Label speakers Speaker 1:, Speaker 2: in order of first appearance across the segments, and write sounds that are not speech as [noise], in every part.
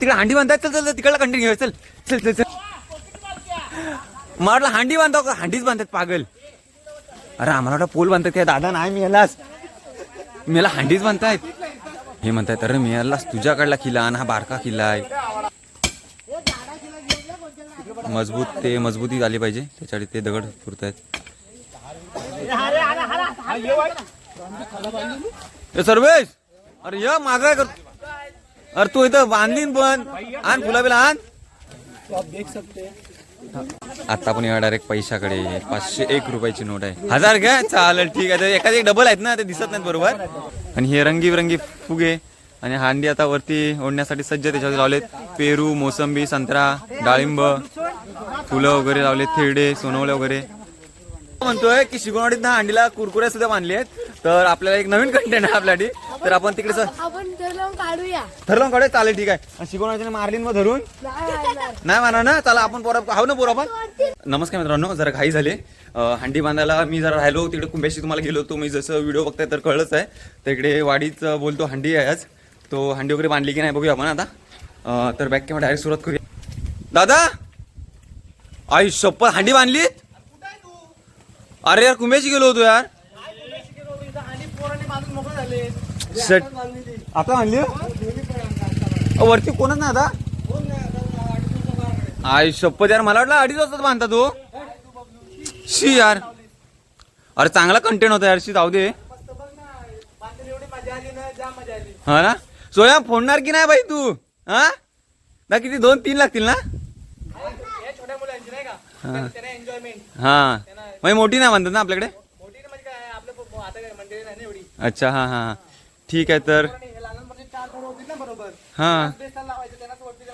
Speaker 1: तिकडे हांडी बांधताय चल चल तिकडला कंटिन्यू चल चल चल चल. म्हटलं हांडी बांधतो हो का? हांडीच बांधतात पागल. अरे आम्हाला वाटतं पोल बांधतात काय दादा नाही मी यालाच. मी याला हांडीच बांधतायत. हे म्हणतायत अरे मी यालाच. तुझ्याकडला किल्ला आणि हा बारका किल्ला आहे. मजबूत ते मजबूती झाली पाहिजे. त्याच्यासाठी ते दगड पुरतायत. सर्वेश! अरे या माझा काय कर अरे तू इथं बांधलीन पण. आण फुला बिला आण. आता आपण या डायरेक्ट पैशाकडे. पाचशे एक रुपयाची नोट आहे. हजार घ्या. चालेल ठीक आहे. एखादी एक डबल आहेत ना ते दिसत नाहीत बरोबर. आणि हे रंगीबिरंगी फुगे आणि हांडी आता वरती ओढण्यासाठी सज्ज त्याच्यावर लावलेत. पेरू मोसंबी संत्रा डाळिंब फुलं वगैरे लावलेत थेरडे सोनवले वगैरे. म्हणतोय की शिगोणवाडीत ना हांडीला कुरकुऱ्या सुद्धा बांधले आहेत. तर आपल्याला एक नवीन कंटेंट आहे आपल्यासाठी. तर आपण तिकडे
Speaker 2: आपण लावून काढूया.
Speaker 1: ठरवून काढूया चालेल ठीक आहे. आणि शिगोणवाडीने मारलीन मग धरून
Speaker 2: नाही
Speaker 1: म्हणा ना? चला आपण पोरा हाव ना पोरा आपण? नमस्कार मित्रांनो जरा घाई झाले. हंडी बांधायला मी जरा राहिलो. तिकडे कुंभ्याशी तुम्हाला गेलो होतो. मी जसं व्हिडिओ बघताय तर कळलंच आहे. वाडीत अं, बोलतो हंडी आहे आज. तो हंडी वगैरे बांधली की नाही बघूया आपण आता. तर बॅक कॅमेरा डायरेक्ट सुरुवात करूया. दादा! आई शप्पथ हंडी बांधली अरे यार कुंभ्याशी गेलो होतो यार. शट आता बांधली अं, वरती कोणच नाही आता. आई शपथ यार मला वाटलं अडीच वाजता बांधता तू. शी यार. अरे चांगला कंटेंट होता यार शी जाऊ दे. हा ना? सोया फोडणार की नाही बाई तू? हा? ना किती दोन तीन लागतील ना? हा. हा. मग मोठी नाही म्हणतात ना आपल्याकडे? अच्छा हा हा ठीक आहे तर. हा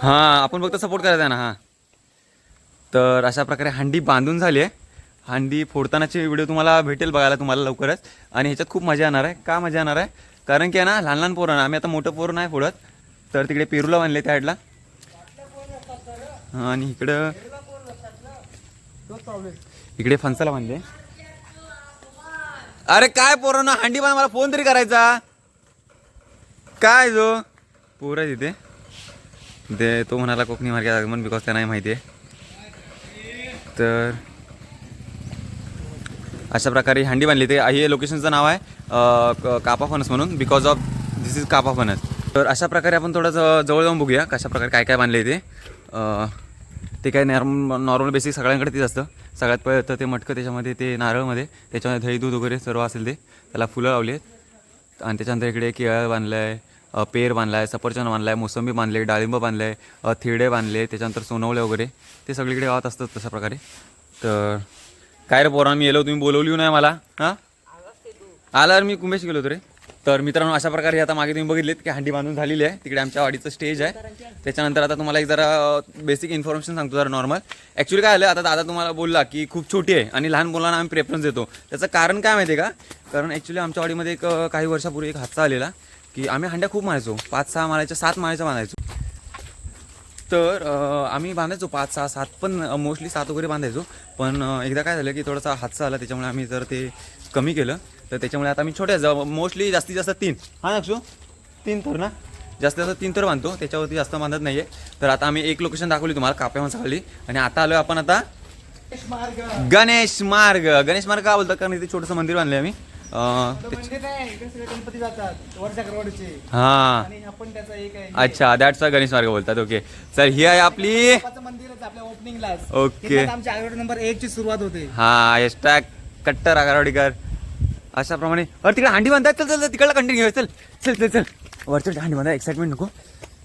Speaker 1: हा. आपण फक्त सपोर्ट करायचा आहे ना हा. तर अशा प्रकारे हंडी बांधून झाली आहे. हंडी फोडतानाचे व्हिडिओ तुम्हाला भेटेल बघायला तुम्हाला लवकरच. आणि ह्याच्यात खूप मजा येणार आहे. का मजा येणार आहे? कारण की आहे ना लहान लहान पोरं ना आम्ही आता मोठं पोरं नाही फोडत. तर तिकडे पेरूला बांधले त्या साईडला हा, आणि इकडं इकडे फणसाला बांधले अरे काय पोरांनो हंडी बांध मला फोन तरी करायचा. काय जो? पोर आहे तिथे ते तो म्हणाला कोकणी मार्केट आगमन बिकॉज त्या नाही माहिती आहे. तर अशा प्रकारे हंडी बांधली. ते हे लोकेशनचं नाव आहे कापा फणस म्हणून बिकॉज ऑफ दिस इज कापा फणस. तर अशा प्रकारे आपण थोडंसं जवळ जाऊन बघूया कशा प्रकारे काय काय बांधले ते ते काय नॉर्म नॉर्मल बेसिक सगळ्यांकडे तेच असतं. सगळ्यात पहिलं तर ते मटकं त्याच्यामध्ये ते नारळमध्ये त्याच्यामध्ये दही दूध वगैरे सर्व असेल ते त्याला फुलं लावली आहेत. आणि त्याच्यानंतर इकडे केळं बांधलं आहे पेर बांधला आहे सफरचंद बांधला आहे मोसंबी बांधले डाळिंब बांधले आहे थिडे बांधले त्याच्यानंतर सोनवले वगैरे ते सगळीकडे गावात असतात तशा प्रकारे. तर काय रे पोरा मी येलो तुम्ही बोलवली नाही मला? हां? आला मी कुंभेशी गेलो होतो रे. तर मित्रांनो अशा प्रकारे आता मागे तुम्ही बघितलेत की हंडी बांधून झालेली आहे. तिकडे आमच्या वाडीचं स्टेज आहे. त्याच्यानंतर आता तुम्हाला एक जरा बेसिक इन्फॉर्मेशन सांगतो जरा नॉर्मल ॲक्च्युली काय आलं आता दादा तुम्हाला बोलला की खूप छोटी आहे आणि लहान मुलांना आम्ही प्रेफरन्स देतो. त्याचं कारण काय माहिती आहे का? कारण ॲक्च्युली आमच्या वाडीमध्ये एक काही वर्षापूर्वी एक हादसा आलेला की आम्ही हंड्या खूप मारायचो. पाच सहा मारायच्या सात मारायच्या बांधायचो. तर आम्ही बांधायचो पाच सहा सात पण मोस्टली सात वगैरे बांधायचो. पण एकदा काय झालं की थोडासा हादसा आला त्याच्यामुळे आम्ही जर ते कमी केलं. तर त्याच्यामुळे आता आम्ही छोट्या मोस्टली जास्तीत जास्त तीन. हा नक्षू? तीन थर ना? जास्तीत जास्त तीन थर बांधतो त्याच्यावरती जास्त बांधत नाही आहे तर आता आम्ही एक लोकेशन दाखवली तुम्हाला काप्या खाली आणि आता आलो आपण आता गणेश मार्ग. गणेश मार्ग का बोलतात? कारण इथे छोटंसं मंदिर बांधलं आम्ही. हा. अच्छा दॅट्स गणेश मार्ग बोलतात. ओके सर ही आहे आपली ओके.
Speaker 3: नंबर एक ची सुरुवात होते.
Speaker 1: हा एस्ट्रा कट्टर आगारवाडीकर अशाप्रमाणे. अरे तिकडे हांडी बांधाय चल चल चल, तिकडला कंटिन्यू चल चल चल चल. वरच्या हांडी बांधा. एक्साइटमेंट नको.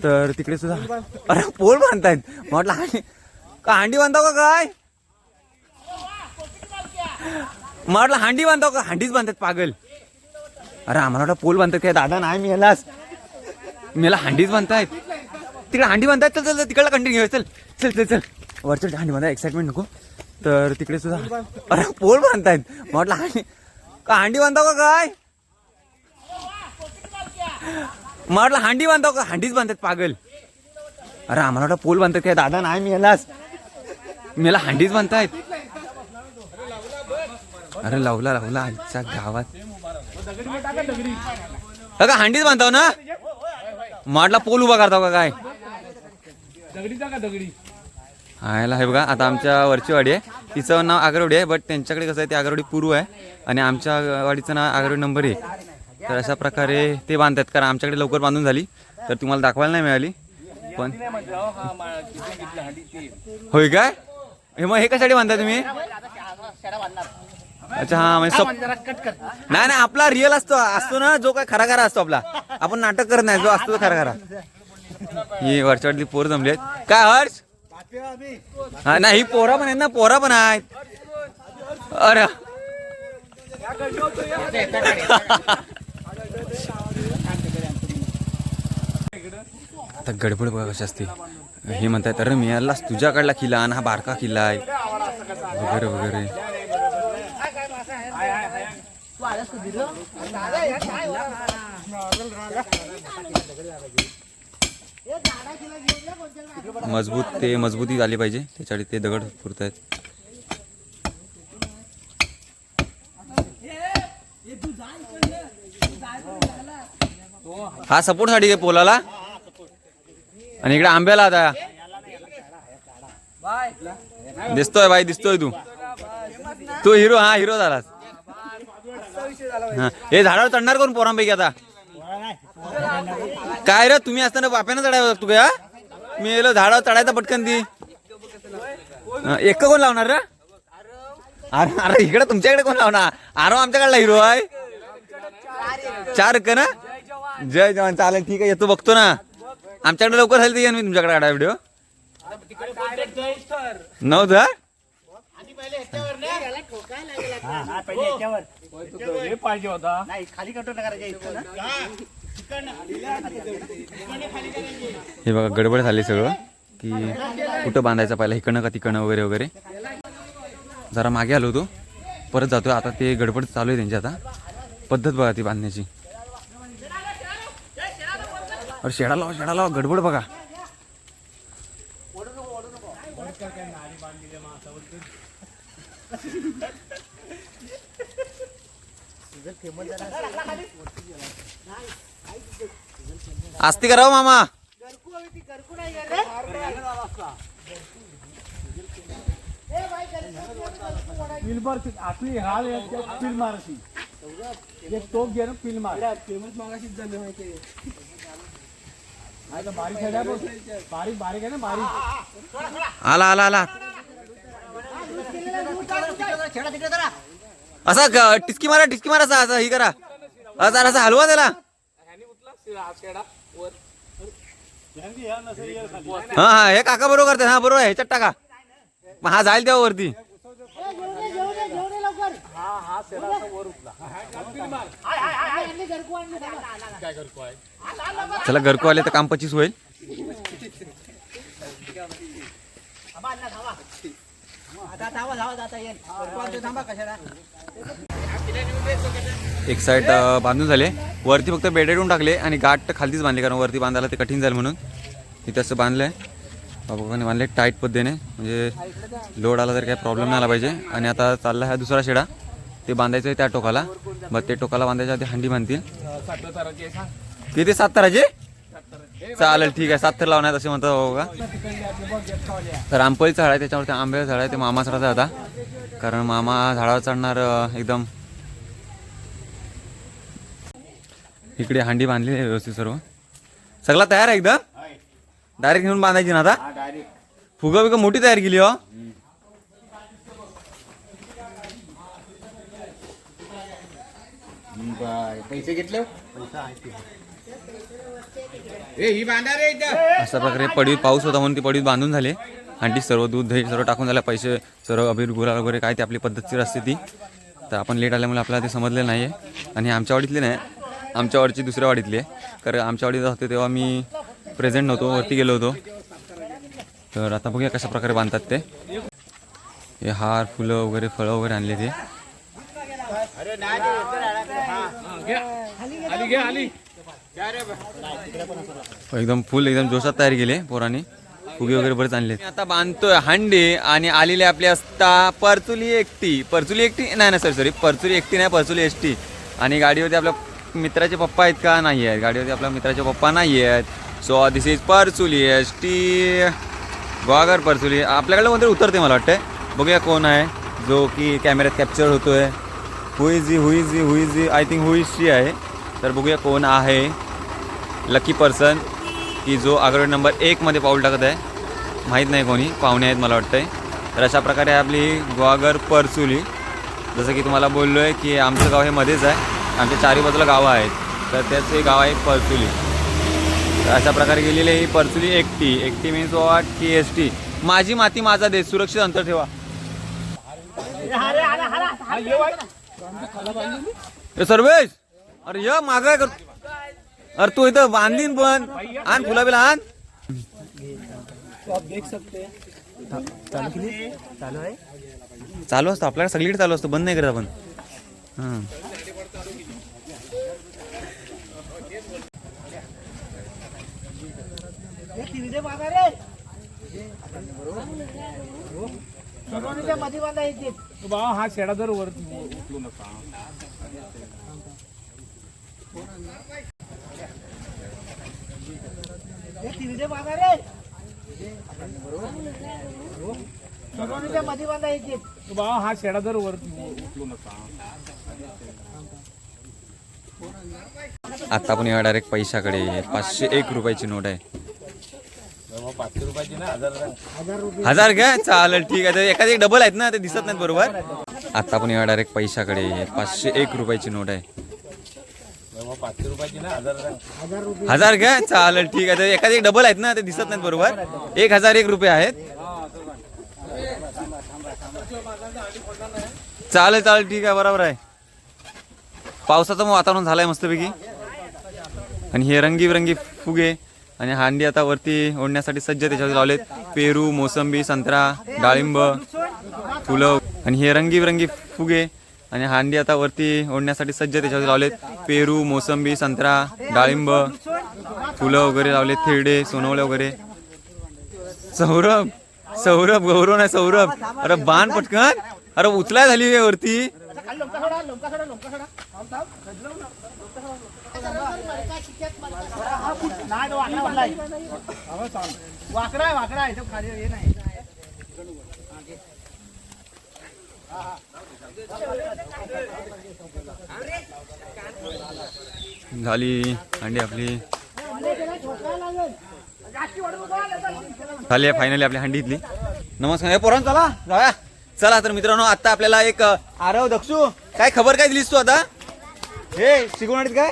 Speaker 1: तर तिकडे सुद्धा. अरे पोल बांधतायत. म्हटलं हांडी का हांडी बांधाव का काय? म्हटलं हांडी बांधाव का? हांडीच बांधतात पागल. अरे आम्हाला वाटलं पोल बांधतात काय? दादा नाही मी यालाच. मी याला हांडीच बांधतायत. तिकडे हांडी बांधायत चल चल तिकडला कंटिन्यू चल चल चल चल. वरच्या हांडी बांधा. एक्साइटमेंट नको. तर तिकडे सुद्धा अरे पोल बांधतायत. म्हटलं हांडी का हांडी बांधाव का काय? म्हटलं हांडी बांधाव का? हांडीच बांधतात पागल. अरे आम्हाला वाटलं पोल बांधतात काय? दादा नाही मी यालाच. मी याला हांडीच बांधतायत. अरे लावला लावला आजच्या गावात. का हांडीच बांधताव ना? म्हटला पोल उभा करताव का काय?
Speaker 3: दगडीचा का दगडी?
Speaker 1: हायला हे बघा आता आमच्या वरची वाडी आहे. तिचं नाव आगरवडी आहे बट त्यांच्याकडे कसं आहे ते आगरवडी पूर्व आहे आणि आमच्या वाडीचं नाव आगरवडी नंबर आहे. तर अशा प्रकारे ते बांधतात कारण आमच्याकडे लवकर बांधून झाली. तर तुम्हाला दाखवायला नाही मिळाली पण होय काय? हे मग हे कशासाठी बांधता तुम्ही? अच्छा हा म्हणजे नाही नाही आपला रिअल असतो असतो ना जो काय खरा खरा असतो आपला. आपण नाटक करत नाही जो असतो खरा खरा ही वरच्या वाटली पोर जमली आहेत. काय हर्ष? हा नाही पोरा पण आहेत ना पोरा पण आहेत. अरे. आता गडबड बघा कशी असते. हे म्हणतात अरे मी यालाच तुझ्याकडला किल्ला आणि हा बारका किल्ला आहे. वगैरे वगैरे. मजबूत ते मजबूती झाली पाहिजे. त्याच्यासाठी ते दगड पुरत आहेत हा सपोर्टसाठी पोलाला? आणि इकडे आंब्याला आता. दिसतोय बाई दिसतोय तू. तू हिरो हा हिरो झालास. हा. हे झाडावर चढणार कोण पोरांपैकी आता? काय रे तुम्ही असताना बाप्यानं चढायला लागतो का मी येलो झाडावर चढायचा पटकन ती. एक कोण लावणार रे? अरे अरे इकडे तुमच्याकडे कोण लावणार? अरे आमच्याकडला हिरो आहे. चार का ना? जय जवान चालेल ठीक आहे येतो बघतो ना. आमच्याकडे लवकर झाली तर येईन मी तुमच्याकडे काढा व्हिडिओ नव्हतं
Speaker 3: हे पाहिजे होता.
Speaker 1: हे बघा गडबड झाली सगळं की कुठं बांधायचं पाहिलं इकडनं का तिकडनं वगैरे वगैरे. जरा मागे आलो होतो. परत जातोय. आता ते गडबड चालू आहे त्यांची आता. पद्धत बघा ती बांधण्याची. अरे शेडा लावा शेडा लावा गडबड बघा. आस्ती करा हो मामा.
Speaker 3: पिल मार आपली हाल पिल मारशी एक टोक घे ना पिल मार. फेमस मागाशीच झाले माहिती आहे बारीक आहे ना बघ. बारीक बारीक आहे ना बारीक.
Speaker 1: आला आला आला. असा टिचकी मारा टिचकी मारा असा असा ही करा. असा असा हलवा त्याला. हा हा हे काका बरोबर करतात. हा बरोबर आहे. ह्याच्यात टाका. मग हा जाईल तेव्हा वरती. चला घरको आले तर काम पचीस होईल. एक साईड बांधून झाले. वरती फक्त बेडेडून टाकले आणि गाठ खालतीच बांधले कारण वरती बांधायला ते कठीण जाईल म्हणून. इथे असं बांधलंय. बाबाने बांधले टाईट पद्धतीने. म्हणजे लोड आला तर काही प्रॉब्लेम नाही आला पाहिजे. आणि आता चालला हा दुसरा शेडा. ते बांधायचं आहे त्या टोकाला. मग ते टोकाला बांधायच्या आधी हंडी बांधतील. किती? सात तराचे? चालेल ठीक आहे. सात तर लावणार असे म्हणतात बाबा का? तर आंबोळी झाड आहे त्याच्यावरती आंब्याचं झाड आहे ते मामा चढायचा आता. कारण मामा झाडावर चढणार एकदम. इकडे हांडी बांधली आहे व्यवस्थित सर्व. सगळा तयार आहे एकदम? डायरेक्ट घेऊन बांधायची ना आता? फुगा बिगा मोठी तयार केली हो.
Speaker 3: पैसे घेतले ही? इथं
Speaker 1: अशा प्रकारे पडवीत पाऊस होता म्हणून ती पडवीत बांधून झाले. हंडी सर्व दूध दही सर्व टाकून झालं पैसे सर्व अबीर गुलाल वगैरे काय ते आपली पद्धतशीर असते ती. तर आपण लेट आल्यामुळे आपल्याला ते समजलेलं नाही आहे आणि आमच्या वाडीतली नाही आमच्या वाडीची दुसऱ्या वाडीतली आहे. कारण आमच्या वाडीत होते तेव्हा मी प्रेझेंट नव्हतो वरती गेलो होतो. तर आता बघूया कशा प्रकारे बांधतात ते. हे हार फुलं वगैरे फळं वगैरे आणले ते. एकदम फुल एकदम जोशात तयार केले पोरांनी. फुगे वगैरे बरेच आणले आता बांधतोय हांडी आणि आलेले आपले असता परचुली एकटी. परचुली एकटी? नाही ना सर सॉरी परचुली एकटी नाही परचुली एसटी. आणि गाडीवरती आपल्या मित्राचे पप्पा आहेत का? नाही आहेत. गाडीवरती आपल्या मित्राचे पप्पा नाही आहेत. So this is परचुली S T गोवागर परचुली. आपल्याकडे कोणतरी उतरते मला वाटतं बघूया कोण आहे. जो की कॅमेऱ्यात कॅप्चर होतोय. Who is he is he I think who she आहे. तर बघूया कोण आहे. लकी पर्सन की जो आगळ नंबर एकमध्ये पाऊल टाकत आहे. माहीत नाही कोणी पाहुणे आहेत मला वाटतंय. तर अशा प्रकारे आपली गोवागर परचुली जसं की तुम्हाला बोललो आहे की आमचं गाव हे मध्येच आहे. आमच्या चारी बाजूला गावं आहेत. तर त्याचं हे गाव आहे परचुली. तर अशा प्रकारे गेलेली ही परचुली एकटी. एकटी मीन्स वॉट की एस टी माझी माती माझा देश. सुरक्षित अंतर ठेवा. सर्वेश! अरे य माग करतो कर. अरे तू इथं बांधीन पण. आण फुला बिला आण.
Speaker 3: चालू
Speaker 1: चालू असतं आपल्याला सगळीकडे चालू असतं बंद नाही करत आपण. हां.
Speaker 2: हे
Speaker 3: हा शेडा जर वर उचलू नका
Speaker 2: हे तिरडे बांधा रे शिकवणीच्या मध्ये बांधा येते
Speaker 3: तो बा हा शेडा जर वर उचलू नका.
Speaker 1: आता आपण या डायरेक्ट पैशाकडे. पाचशे एक रुपयाची नोट आहे.
Speaker 3: पाचशे रुपयाची ना हजार
Speaker 1: घ्या चालेल ठीक आहे. एखादी डबल आहेत ना ते दिसत नाहीत बरोबर. आता आपण या डायरेक्ट पैशाकडे. पाचशे एक रुपयाची नोट आहे.
Speaker 3: हजार
Speaker 2: हजार रुपये.
Speaker 1: हजार घ्या चालेल ठीक आहे. एखादी डबल आहेत ना ते दिसत नाहीत बरोबर. एक हजार एक रुपये आहेत. चालेल चालेल ठीक आहे बरोबर आहे. पावसाचं मग वातावरण झालंय मस्तपैकी. आणि हे रंगीबिरंगी फुगे आणि हांडी आता वरती ओढण्यासाठी सज्ज त्याच्यावर लावलेत. पेरू मोसंबी संत्रा डाळिंब फुलं. आणि हे रंगीबिरंगी फुगे आणि हांडी आता वरती ओढण्यासाठी सज्ज त्याच्यावर लावलेत. पेरू मोसंबी संत्रा डाळिंब फुलं वगैरे लावलेत थेडे सोनवळे वगैरे. सौरभ सौरभ गौरव नाही सौरभ. अरे बाण पटकन. अरे उचलाय झाली हे वरती
Speaker 2: वाकडा वाकडा आहे वाकडा आहे तो खाली हे नाही
Speaker 1: झाली अंडी आपली. झाली फायनली आपली हंडी इथली. नमस्कार हे पोरांनो चला जाऊया. चला तर मित्रांनो आता आपल्याला एक आरव दक्षू काय खबर काय दिलीस तू आता? हे शिगोणाडीत काय?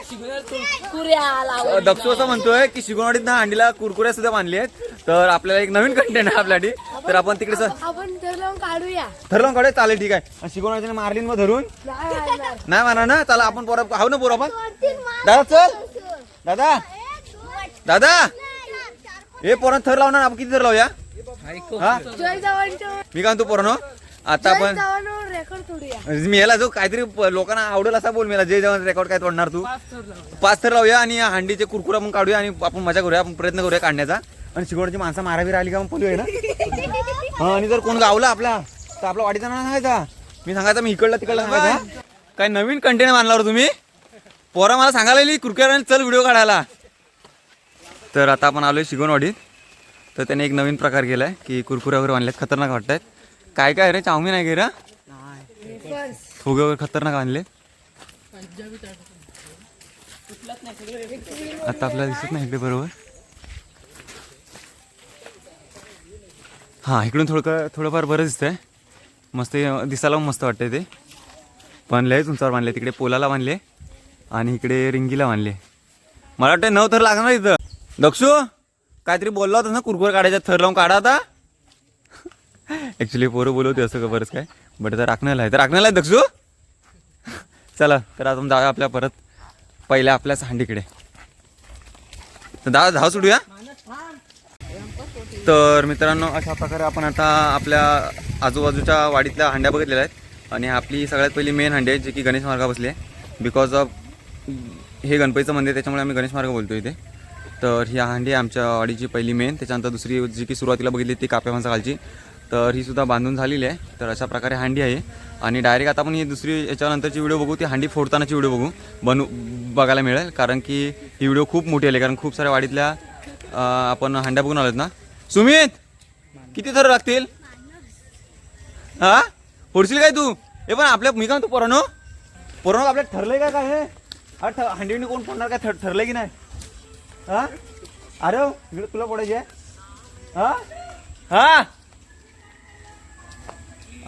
Speaker 1: अ, दक्षू असं म्हणतोय की शिगोणाडीत ना अंडीला कुरकुऱ्या सुद्धा बांधली आहेत. तर आपल्याला एक नवीन कंटेंट आहे आपल्यासाठी. तर आपण तिकडे
Speaker 4: आपण ठरवून काढूया.
Speaker 1: ठरलं कडे चालेल ठीक आहे. शिगोणाडीने मारलीन मग धरून.
Speaker 4: नाही
Speaker 1: म्हणा ना? चला आपण पोरा हाव ना पोरं आपण? दादा चल. दादा. दादा. हे पोरांना थर लावणार आपण किती थर लावूया? हा? मी काय म्हणतो पोरांनो. आता आपण
Speaker 4: जवानवर रेकॉर्ड तोडूया.
Speaker 1: मी याला जो काहीतरी प- लोकांना आवडेल असा बोल मला. जे जेवण रेकॉर्ड काय तोडणार तू? पाच थर लावूया. आणि या हांडीचे कुरकुरा आपण काढूया आणि आपण मजा करूया. आपण प्रयत्न करूया काढण्याचा. आणि शिकवण्याची माणसं मारावी राहिली का मग पळूया ना? [laughs] हा आणि जर कोण गावला आपला तर आपला वाडीचा नाव सांगायचा मी सांगायचा मी इकडला तिकडला सांगायचा काय नवीन कंटेंट मानलावर तुम्ही? पोरा मला सांगायला कुरकुरा चल व्हिडिओ काढायला. तर आता आपण आलोय शिगवणवाडीत तर त्याने एक नवीन प्रकार केलाय की कुरकुरे वगैरे बांधलेत खतरनाक वाटतायत काय काय रे? चाऊमिन आहे गे फुगे वगैरे खतरनाक आणले. आता आपल्याला दिसत नाही इकडे बरोबर. हां इकडून थोडं थोडंफार बरं दिसतंय. मस्त दिसायला मस्त वाटतंय ते. पण लयच उंचावर बांधले तिकडे पोलाला बांधले आणि इकडे रिंगीला बांधले. मला वाटतं नऊ थर लागणार इथं. दक्षू काहीतरी बोलला होता ना कुरकुर काढायचा थर लावून काढा आता. ॲक्च्युली पोरं बोलवते असं का बरंच काय? बट तर राखण्याला आहे तर राखण्याला आहे दक्षू हो. चला तर आता जाऊया आपल्या परत पहिल्या आपल्याच हांडीकडे तर दहा धाव सुटूया तर मित्रांनो अशा प्रकारे आपण आता आपल्या आजूबाजूच्या वाडीतल्या हांड्या बघितलेल्या आहेत. आणि आपली सगळ्यात पहिली मेन हांडी आहे जी की गणेश मार्गा बसली आहे. बिकॉज ऑफ हे गणपतीचं मंदिर आहे, त्याच्यामुळे आम्ही गणेश मार्ग बोलतो इथे. तर ही हांडी आहे आमच्या वाडीची पहिली मेन त्याच्यानंतर दुसरी जी की सुरुवातीला बघितली ती काप्या माणसा खालची तर ही सुद्धा बांधून झालेली आहे. तर अशा प्रकारे हांडी आहे. आणि डायरेक्ट आता आपण ही दुसरी याच्यानंतरची व्हिडिओ बघू. ती हांडी फोडतानाची व्हिडिओ बघू. बनू बघायला मिळेल. कारण की ही व्हिडिओ खूप मोठी आली कारण खूप साऱ्या वाडीतल्या आपण हांड्या बघून आलोत ना. सुमित किती थर लागतील? हा? फोडशील काय तू? हे पण आपल्या मी काय म्हणतो पोरानो? पोरानो आपल्या ठरलंय काय काय हे? हा हांडी कोण फोडणार काय? ठरलंय की नाही? हा? अरे तुला फोडायची आहे? हा? हा?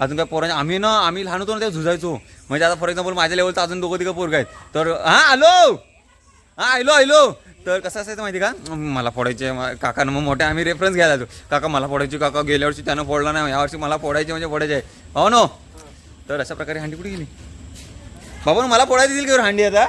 Speaker 1: अजून काय पोरांच्या आम्ही ना आम्ही लहान होतो ना ते झुजायचो. म्हणजे आता फॉर एक्झाम्पल माझ्या लेवलचं अजून दोघं तिघं पोरग आहेत. तर हां आलो हा आयलो आयलो तर कसं असायचं माहिती का? मला फोडायचे काकानं मग मोठ्या आम्ही रेफरन्स घ्यायला जातो काका मला फोडायची काका गेल्या वर्षी त्यानं फोडला नाही यावर्षी मला फोडायचे म्हणजे फोडायचे आहे. हो नो? तर अशा प्रकारे हांडी कुठे गेली? बाबा मला फोडायला देतील की हांडी आता?